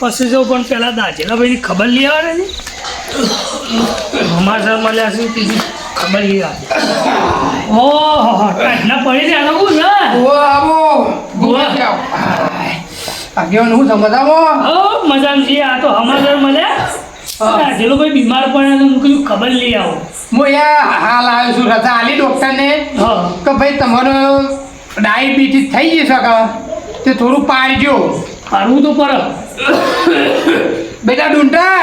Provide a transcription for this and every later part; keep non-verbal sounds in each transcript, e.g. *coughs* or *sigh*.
પછી જો પણ પેલા દાજેલા ભાઈની ખબર લઈ આવે ને અમારા સર મળ્યા છે તેની ખબર લઈ આવે ઓહો ટાઈટના પડી રહ્યા હું. ને આવો. ઉવ્વ. આગેવાન હું સમજાવો? ઓ મજામાં છીએ આ તો અમારા સર મળ્યા દાજેલો ભાઈ બીમાર પડ્યા હું કીધું ખબર લઈ આવો. હું યા હાલ આવ્યો છું રજા આલી ડૉક્ટરને. હા. કે ભાઈ તમારો ડાયાબિટીસ થઈ જશે કે તે થોડું પાડજો. પાડવું તો પર બેટા ડુંટા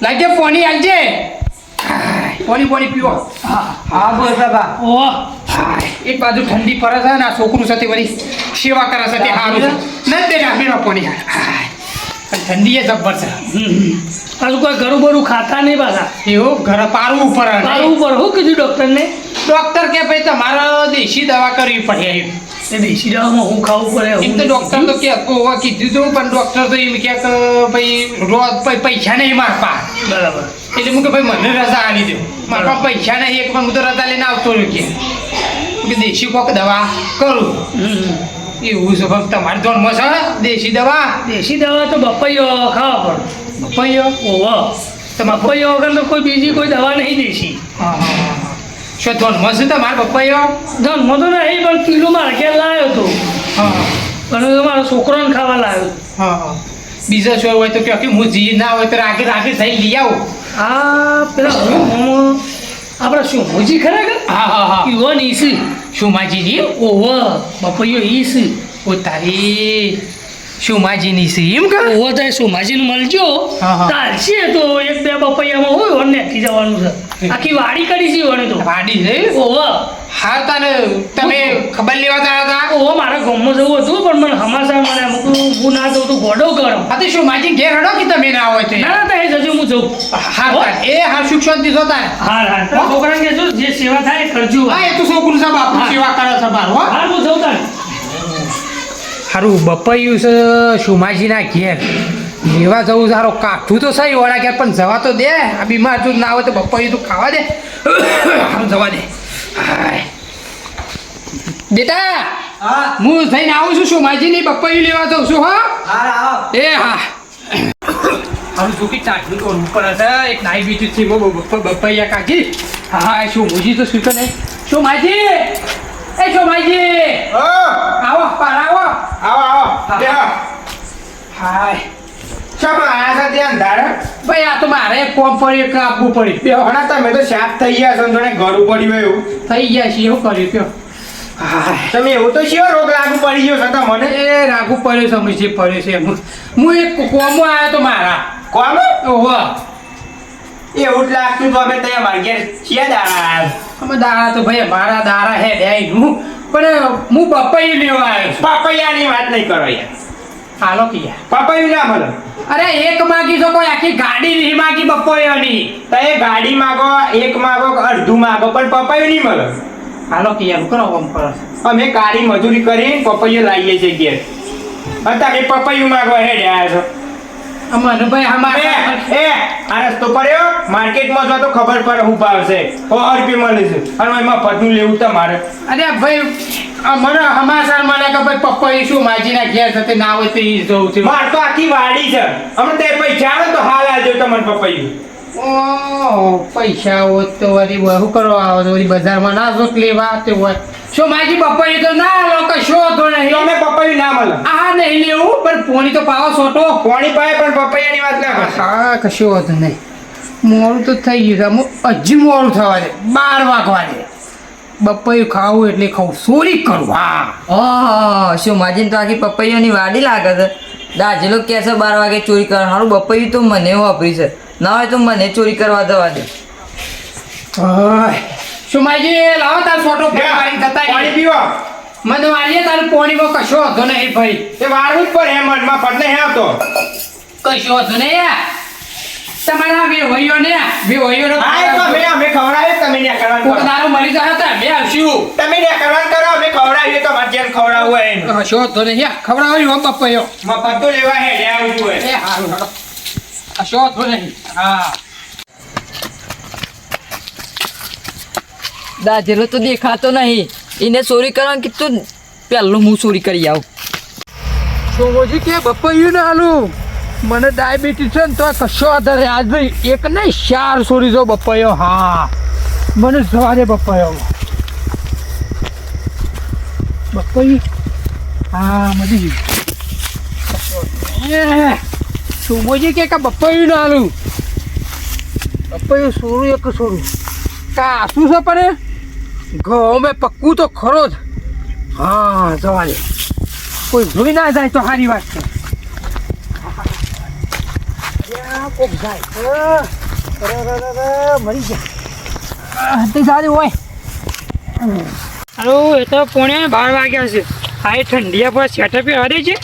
લાગે પોણી આલજે પોણી પોણી પીવો. હા. બોલ બાબા. ઓહ. એક બાજુ ઠંડી પડે છે ને આ છોકરું સાથે વળી સેવા કરે છે તે છે. નથી બેટા મેળો પોણી. હાય. ઠંડી એ જબ્બર છે હજુ કોઈ ઘરું બરું ખાતા નહીં પાછા એવું ઘર પારવું ઉપર પારવું ઉપર શું કીધું ડૉક્ટરને ડૉક્ટર કે ભાઈ તમારે દેશી દવા કરવી પડે એમ એ દેશી દવામાં હું ખાવું પડે એમ તો ડૉક્ટર તો કે હોવા કીધું હતું પણ ડૉક્ટર તો એમ કે ભાઈ રોજ પૈસા નહીં મારપા બરાબર એટલે હું કે ભાઈ મને રજા આવી દો મારા પૈસા નહીં એક પણ હું તો રજા લઈને આવતો રહ્યો કે કે દેશી કોક દવા કરું. એવું છે પણ તમારે ધોનમાં મસ દેશી દવા. દેશી દવા તો બપૈયો ખાવા પડે. બપૈયો? ઓહો. તો બપૈયો વગર તો કોઈ બીજી કોઈ દવા નહીં દેશી. હા હા હા હા. શું ધોનમાં છે તમારે પપૈયો ધન મો તો નહીં પણ કિલો ક્યાં લાવ્યો હતો હા હા. પણ મારો છોકરાને ખાવા લાવ્યો હા હા. બીજા શું હોય તો કે હું જી ના હોય તો રાખી રાખી થઈ લઈ આવું. આ પેલા હું. આપણા શું મોજી ખરા કે? હા હા હા. યુવાન ઈસી શુમાજીની ઓહો બપૈયો ઈસ ઓ તારી શુમાજીની એમ કે? ઓહો તો સોમાજીનું મળજો. તાર છે તો એક બે બપૈયામાં હોય વન નાખી જવાનું છે. આખી વાડી કરી છે વને તો. વાડી છે? ઓહો. હા તને તમે ખબર લેવા તા હતા? ઓહો મારા ગામમાં જવું હતું પણ મને હમાસા મને અમુક હું ના જઉં તો ગોડો કરો હા તો શુમાજી ઘેર હડો કે તમે ના હોય તો? ના ના તો એ જજો હું જઉં. હા એ હા સુખ શાંતિ છો તાર. હા. હા છોકરાને કહેજો જે સેવા થાય કરજો. હા એ તો છોકરું છે બાપુ સેવા કરે છે મારું હા. હાર હું જઉં તાર. સારું બપૈયું છે શુમાજીના ઘેર. લેવા જવું સારો કાઠું તો સહી વડા ક્યાં પણ જવા તો દે. આ બીમાર જો ના હોય તો બપૈયું તો ખાવા દે. *coughs* સારું જવા દે. હાય. બેટા હું. થઈને આવું છું શું માજી નહીં બપૈયું લેવા જઉં છું હા. હા એ હા. હારું જોકી ચાટલું તો ઉપર છે એક ડાયાબિટીસ છે બહુ કાકી. હા હા શું મુજી તો શું નહીં શું માજી એ શું માજી આવો પાર આવો. આવો આવો. હાય. પણ આયા છો ત્યાં અંધારે? ભાઈ આ તો મારે એક કોમ પડ્યું એક આપવું પડ્યું. બે હમણાં તમે તો શાક થઈ ગયા છો ને જોડે ઘરું પડ્યું એવું. થઈ ગયા છે એવું કર્યું હાય. તમે એવું તો શિયો રોગ લાગુ પડી ગયો છતાં મને એ રાખવું પડ્યું છે મુજી પડ્યું છે હું હું એક કોમો આવ્યો તો મારા. કોમ? ઓહો. એવું જ લાગતું તો અમે ત્યાં મારી ઘેર છીએ દાડા અમે દારા તો ભાઈ મારા દારા હે ડેનું પણ હું બપૈયું લેવા આવ્યો છું પપૈયાની વાત નહીં કરો યાર હાલો કિયા. પપૈયું ના મળે અરે એક માગી તો કોઈ આખી ગાડી નહીં માગી બપોરની તો એ ગાડી માગો એક માગો અડધું માગો પણ પપૈયું નહીં મળે. હાલો યાર કરો આમ કરો. અમે કાળી મજૂરી કરીને પપૈયું લાવીએ છીએ ઘેર. તમે પપૈયું માગો હેડે આવ્યા છો. અમને ભાઈ અમારે એ આ રસ્તો પડ્યો માર્કેટમાં જો તો ખબર પડે હું ભાવ છે સો રૂપિયા મળે છે. અને એમાં પતનું લેવું તમારે. અરે ભાઈ મને હમાસાર મને કે ભાઈ પપ્પા શું માજીના ઘેર સાથે ના હોય તો ઈ જવું છે. માર તો આખી વાડી છે. અમે તે પૈસા આવે તો હાલ આલજો તમને પપૈયું ઓ પૈસા હોત તો વળી બહુ કરવા આવો તો વળી બજારમાં ના જોત લેવા તે હોય. શું માજી પપ્પા તો ના લોકો શો તો નહીં. અમે પપૈયું ના મળે. આ નહીં લેવું પણ પોણી તો પાવો સોટો પોણી પાય પણ પપૈયાની વાત ના કરે. હા કશું હોતું નહીં. મોડું તો થઈ ગયું હજી મોડું થવા દે. બાર વાગવા દે. બપૈયું ખાવું એટલે ખાવું ચોરી કરવા હા. શું માજીને તો આખી પપૈયાની વાડી લાગે છે. દાજેલો છે બાર વાગે ચોરી કરવા હારું બપૈયું તો મને વાપરી છે. ના હોય તો મને ચોરી કરવા દવા દે. સુમાજી લાવો તાર ફોટો પાડી જતા પાણી. પીવો. મને વાળીએ તાર પોણીમાં કશો હતો નહીં ભાઈ. એ વાળવું જ પડે મનમાં પડ નહીં આવતો. કશો હતો નહીં યાર તમારા બે ને બે ભાઈઓ ને એ તો મે અમે ખવડાવીએ તમે ને કરવાનું. કરો દારૂ મરી જાય આવશું. તમે ને કરવાનું કરો અમે ખવડાવીએ તો મારે જેમ હોય એમ. કશો હતો નહીં યાર હો પપૈયો મફત તો લેવા હે લે આવવું હોય એ હારું હાલો. કશો હતો નહીં. હા. દાજેલો તો દેખાતો નહીં. એને ચોરી કરવાનું કીધું પહેલું હું ચોરી કરી આવું. સોમોજી કે બપૈયું ના હાલું મને ડાયાબિટીસ છે ને તો કશો આધારે આજ ભાઈ એક નહીં ચાર સોરી જો બપૈયો હા. મને જવા દે બપૈયો બપૈયું હા મળી ગયું સોમોજી કે કા બપૈયું ના હાલું બપૈયું સોરું એક સોરું. કા શું છે પણ? ઘઉં મેં પક્કું તો ખરો જ. હા જવા દે કોઈ જોઈ ના જાય તો સારી વાત છે. કોક જાય. મરી ગયા. તે સારી હોય. હાલો, એ તો પોણે બાર વાગ્યા છે. આ એ ઠંડીયા પર પહેરવા દે છે.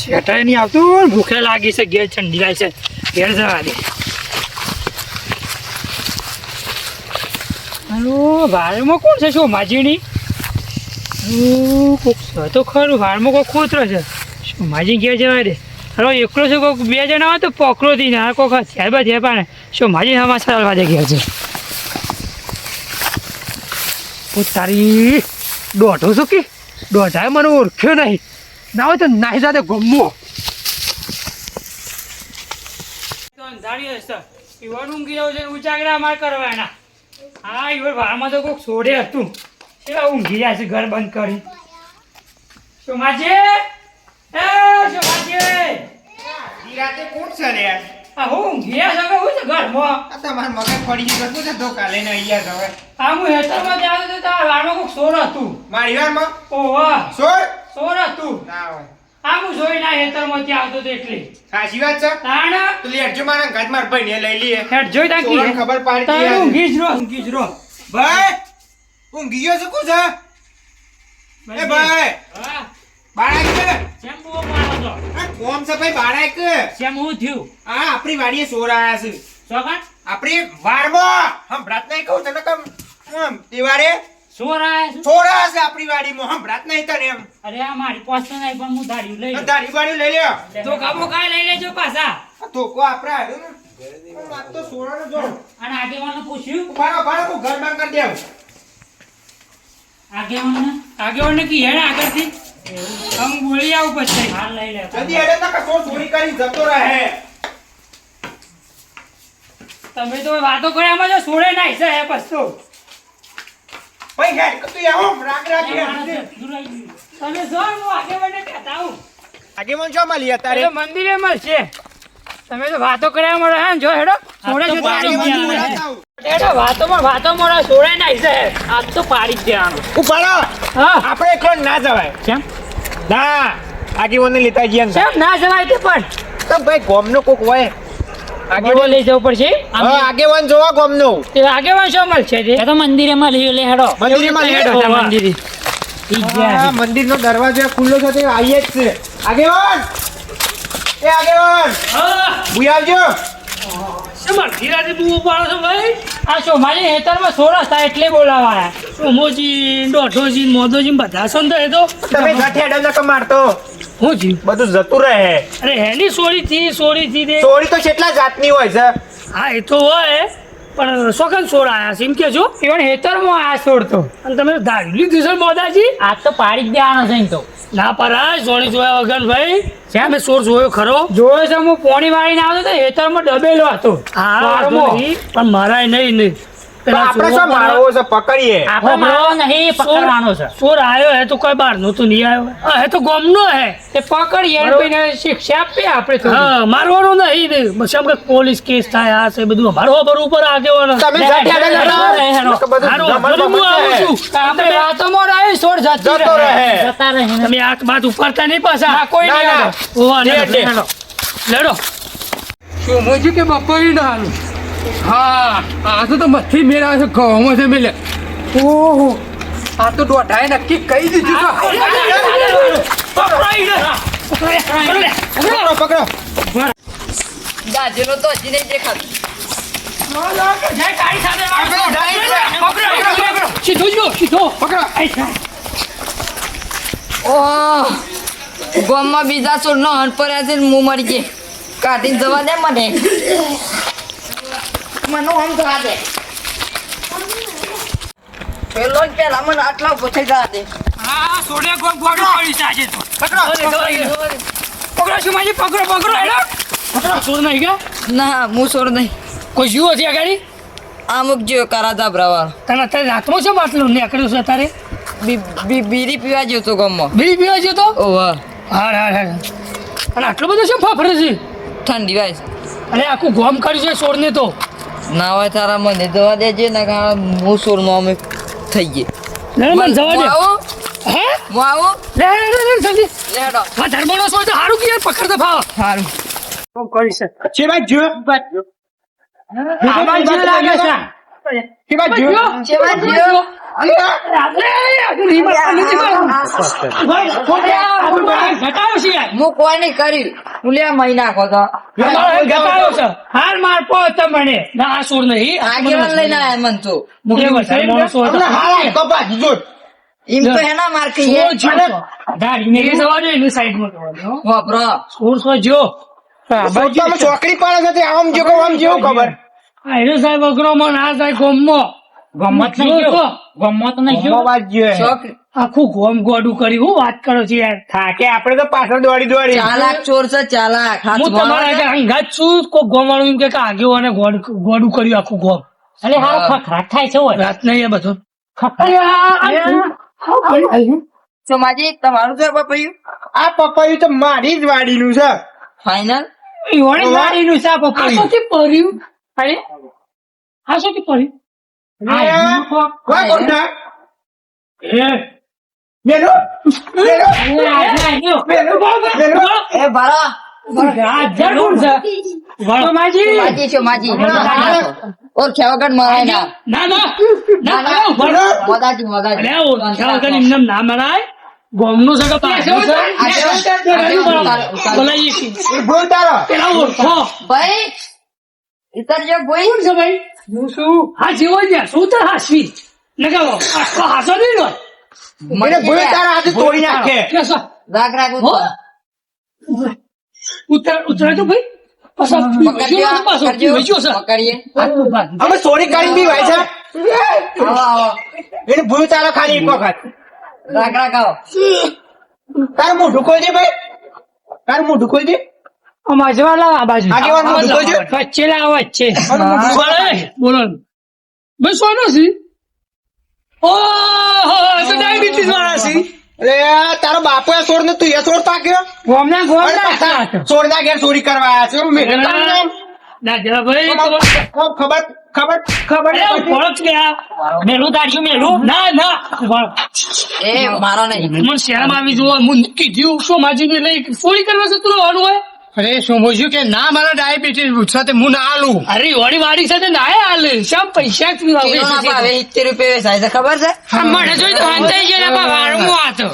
સેટર નહીં આવતું ભૂખે લાગી છે, ઘેર ઠંડી લાગે છે. ઘેર જવા દે. હાલો કોણ છે શું માજીની કોક તો ખરું, વારમાં કોઈ ખોતરો છે. શું માજી ઘેર જવા દે. હાલો, એકલો છે કોઈક બે જણા હોય તો પકડો થી ના, કોક હથિયાર બા પાણે પાને શું માજી સમાચાર ચાલવા દે ઘેર છે તારી દોઢો શું કે? દોઢાએ મને ઓળખ્યો નહીં. ના હોય તો નાહી સાથે ગમવો તો અંધારી હશે. ઈવન ઊંઘી જાવ છે ઉજાગરા માર કરવાના. હા ઈવર વારમાં તો કોઈક છોડે હતું. એવા ઊંઘી જાય છે ઘર બંધ કરી. સોમાજે એ સોમાજે રાતે કોણ છે લે આ હું ઊંઘી જાય હું છે ઘરમાં? આ તમાર મગજ પડી ગયું હતું ને તો કાલે ને અહીંયા હવે? આ હું હેતરમાં જાવ તો તારા વારમાં કોઈક સોર હતું. મારી વારમાં ઓહો સોર? સોર હતું. ના હોય. આ હું જોઈ ના હેતરમાં ત્યાં આવતો તો એટલે. સાચી વાત છે? તાણ? તો લેટજો મારા ઘાટ માર ભાઈને લઈ લઈએ. હેઠ જોઈ તાકી ખબર પાડી તારે ઊંઘી જ રહો. ઊંઘી જ રહો. ભાઈ ઊંઘી ગયો છે કોણ છે? એ ભાઈ. હા. બાળક છે કેમ છો આ કોમ છે ભાઈ બાળક. કેમ હું થયું? આ આપણી વાડીએ સોર આયા છે. ચોકન આપણી વારમાં હમણાં નહીં કહું તને કમ આમ દિવાળે સોર આયા છે? સોર આયા છે આપણી વાડીમાં. હમણાં નહીં તને એમ. અરે આ મારી પાસે તો નહીં પણ હું ધાર્યું લઈ લઉં. લઈ લ્યો. તો કાબો કાય લઈ લેજો પાછા. આ ધોકો આપણે ને. વાત તો સોરાનો જો અને આગેવાનને પૂછ્યું? હું ઘર બંધ કરી દેવ આગેવાનને? આગેવાનને કી હેડ આગળથી. આમ બોલી આવું પછી. હાલ લઈ લે. જલ્દી એડે તક કસો ચોરી કરી જતો રહે. તમે તો વાતો કર્યામાં જો છોડે નાઈ છે હે પસ્તો ભાઈ હેડ તું આવો રાગ રાગ તમે જો હું આગેવાનને કહેતા આવું. આગે મન છો મળી એ અત્યારે? તો મંદિરે મળશે. તમે તો વાતો કર્યા મળે હે જો હેડો. છોડે છે હેડો વાતોમાં વાતો મોડા છોડે નાઈ છે. આજ તો પાડી જ દેવાનું. ઉભારો હા. આપણે એકલો ના જવાય. કેમ? ના આગેવાનને લેતા જઈએ ને કેમ? ના જવાય તે પણ. તો ભાઈ ગોમનો કોક હોય. આગેવાન લઈ જવું પડશે? હા આગેવાન જોવા ગોમનો. તે આગેવાન શું મળશે તે? તો મંદિરે લઈ લે હેડો. મંદિરમાં લઈ હેડો. હેડો. મંદિરે. ઈ હા મંદિરનો દરવાજો ખુલ્લો છે તે આવીએ જ છે. આગેવાન! એ આગેવાન! હા. બુઈ આવજો. શું મંદિરાથી બૂવો પાડો છો ભાઈ? આ શું મારી હેતરમાં સોરસ થાય એટલે બોલાવાયા. સોમોજી દોઢોજી મોદોજી બધા છો ને તો એ તો? તમે જઠે હેડો મારતો? હું જી બધું જતું રહે. અરે હેની સોરી થી સોરી થી તે ચોરી તો કેટલા જાતની હોય છે. હા એ તો હોય પણ સોકન સોર આયા છે એમ કે જો ઇવન હેતરમાં આયા સોર તો અને તમે ધારી લીધું છે મોદાજી આ તો પાડી જ દેવાનો છે એમ તો. ના પરાય સોની જોયા વગર ભાઈ. છે મેં સોર જોયો ખરો? જોયો છે હું પોણી વાળીને આવતો તો હેતરમાં ડબેલો હતો. હા? પણ મારાય નહીં નહીં આપણે શું મારવો છે? પકડીએ. આપણે મારવો નહીં પકડવાનો છે. ચોર આવ્યો હે તો કોઈ બહાર નો તો નહીં આવ્યો. હે તો ગોમનો હે. તે પકડીએ બરોબર. શિક્ષા આપીએ આપણે થોડી. હા મારવાનો નહીં. ને કે પોલીસ કેસ થાય આ છે બધું. અમારો ખબર ઉપર આગેવાનો. તમે જમણ બધું હું આવું બમણ છું. આપણે વાતોમાં રહી સોર જતો રહે. રહે. જતા રહીને તમે આંખ બાત ઉપાડતા નહીં પાછા. ના, કોઈ નહીં લેડો. લેડો સોમોજી કે બપોરી ના હાલું? હા આ તો તો મથી મેળા છે ઘઉંમાં છે મેલે ઓહો આ તો દોઢાએ નક્કી કહી દીધું પકડો પકડો દાજેલો તો હજી નહીં દેખાતું સીધો જો સીધો બીજા ચોરનો નો હન છે ને હું મરી ગયે કાઢીને જવા દે મને મને નો થવા આજે. પેલો જ પેલા મને આટલા પૂછી જવા દે હા સોડે ગોમ ગોડું પડી છે આજે તો. પકડો. પકડો માજી પકડો પકડો. હેડો. પકડો. સોડ નહીં ગયા? ના હું સોર નહીં. કોઈ જીવો છે ગાડી અમુક જેવો કરાતા બ્રવા તને અત્યારે રાતમાં છે બાટલું નીકળ્યું છે અત્યારે? બીડી પીવા જેવો તો ગમો બીડી પીવા છે તો? વાહ. હા હા હા અને આટલું બધું શું ફાફરે છે? ઠંડી વાય અરે આખું ગોમ કર્યું છે સોડને તો. ના હોય તારા મને દવા દેજે ને કારણ હું સોર નો અમે થઈ ગઈ. ના મને જવા દે. આવું. હે? હું આવો? લે લે લે લે ડો આ ધર્મનો સોળ તો હારું કે પકડ તો ભાવ. હારું. કોમ કરી છે છે ભાઈ જો આમાં જો લાગે છે. કે ભાઈ જો. છે ભાઈ જો. યાર હું કોઈ નહીં હું. લે મહિના ખો તો. ઘટાડો છે. હાર માર પો તમને. ના આ સોળ નહીં. આગેવાન લઈને આયા મન તો? મુકે ધર્મનો સોળ તો હમણાં હાલ તો બાજી જો એમ તો હેના માર કહીએ સોળ જો. દાઢી ને એ જવા દે એની સાઈડમાં કરવાનો વાપરો. સોળ જો. ચોકડી પાડે છે આમ જો આમ જેવું ખબર. આ હેરો સાહેબ અઘરો માં ના સાહેબ ગોમો. ગમત નહીં જો ગયો ગમત નહીં ગયો વાત જો આખું ગોમ ગોડું કર્યું હું વાત કરો છો યાર. થાકે આપણે તો પાછળ દોડી દોડી. ચાલાક ચોર છે ચાલાક. હું તમારા આગળ હંગાત છું કોઈ ગોમ વાળું એમ કે કે અને ગોડું કર્યું આખું ગોમ. એટલે હા ખખરાટ થાય છે હોય. રાત નહીં એ બધું. સોમાજી તમારું છે પપૈયું? આ પપૈયું તો મારી જ વાડીનું છે. ફાઈનલ વાડીનું છે આ પપૈયું. પડ્યું? અરે, હા શું પડ્યું? કોઈ કોણના? એ, મેલો મેલો. મેલો મેલો એ ભરા. ગોમનું ઓળખો. ભાઈ ઉતરજો ભાઈ. કોણ છે ભાઈ? હું શું હા, જીવો જ શું તો હાસવી? લગાવો. આખો હાસો નહીં લો. મને ભૂલ તારા હાથે તોડી નાખે? રાગ રાગ ઉતર. ઉતર તો ભાઈ. અમે ચોરી કરીને બી ભાઈ છે એને ભૂલ તારો ખાલી એક વખત. રાગ રાગ તારું મોઢું દે ભાઈ. તારું મોઢું ખોલજે. આમ આજવા આ બાજુ. વચ્ચે લાવ વચ્ચે બોલો છે ઓહો આ તો ડાયાબિટીસ વાળા છે અરે તારો બાપુ એ છોડ ને તું એ છોડ પાક્યો ગોમના છોડના ઘેર ચોરી કરવા આવ્યા છે ના ખબર ખબર. ખબર અરે, ગયા. મેલું તાર્યું મેલું. ના ના. એ મારો નહીં. મને શરમ આવી જોવા હું કીધું શું માજી લઈ ચોરી કરવા છે તું હોય? અરે શું બોલ્યું કે ના મારા ડાયાબિટીસ સાથે હું ના આલું અરે ઓડી વાડી સાથે ના આલે શા પૈસા જ ભાવે સિત્તેર રૂપિયા વેચાય છે ખબર છે? મને જોઈ તો હંતાઈ ગયા બા વાળમું આ તો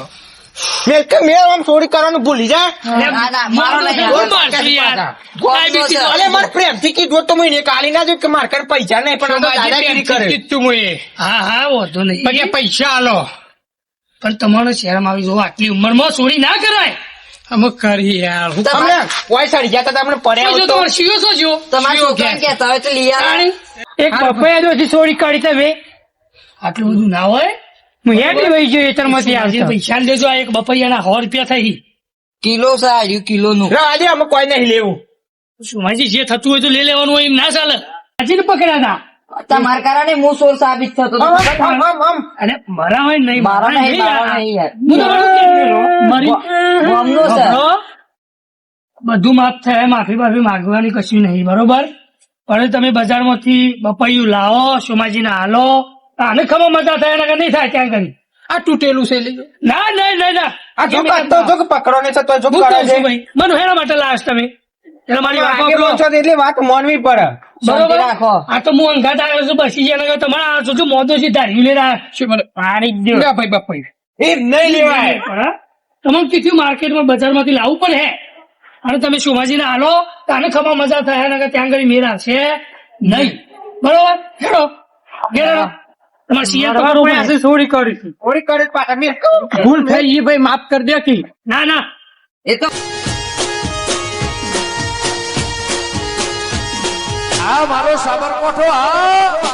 મેં કે મેં આમ ચોરી કરવાનું ભૂલી જા. ના ના મારો મારે પ્રેમથી કીધું તો મને કાલી ના જો કે માર કર પૈસા નહીં પણ તો દાદાગીરી કરે. કીધું મુએ હા હા વાંધો નહીં. પૈસા આલો. પણ તમારો શહેરમાં આવી જો આટલી ઉંમરમાં ચોરી ના કરાય. અમે કરી યાર હું અમને કોઈ સડી ગયા તમને પડ્યા જો તો તમારે શીયો છો જો તમારા છોકરાને કહેતા હોય તો લઈ આવે. એક પપૈયા તો હજી ચોરી કાઢી તમે આટલું બધું ના હોય? હું હેડી વહી ગયો એતરમાંથી આવશે પૈસા લેજો આ એક બપૈયાના સો રૂપિયા થઈ કિલો છે કિલો નું આજે અમે કોઈ નહીં લેવું. સુમાજી જે થતું હોય તો લઈ લેવાનું હોય એમ ના ચાલે. આજે ને પકડ્યા ના તમારા કારણે હું સોર સાબિત થતો હતો. અરે મારા હોય નહીં મારા નહીં યાર. મારા નહીં યાર. હું તો મારી ગામનો છે. બધું માફ થાય માફી બાફી માંગવાની કશું નહીં બરોબર? પણ તમે બજારમાંથી બપૈયું લાવો સોમાજીને હાલો આને ખબર મજા થાય એના નહીં થાય ત્યાં કરી આ તૂટેલું છે ના ના ના ના. આ જો જો પકડો ને તો જો કરે છે. ભાઈ? મને હેના માટે લાશ તમે? એટલે મારી વાત આગેવાન સાંભળો. છો તો એટલે વાત માનવી પડે. બરોબર? રાખો. આ તો હું અંગાત આવ્યો છું બસી ગયા તમારે આ શું મોદો છે ધારી લે રા પાડી જ ભાઈ બાપા. એ નહીં લેવાય. પણ તમને કીધું માર્કેટમાં બજારમાંથી લાવવું પણ હે. અને તમે શોભાજીને હાલો તો આને ખબર મજા થાય નકર ત્યાં આગળ મેરા છે નહીં. બરોબર? હેડો. તમારે કરી થોડી કરે તો પાછા મેં. ભૂલ થઈ એ ભાઈ માફ કરી દે કે. ના ના. એ તો આ મારો સાબરકોઠો આ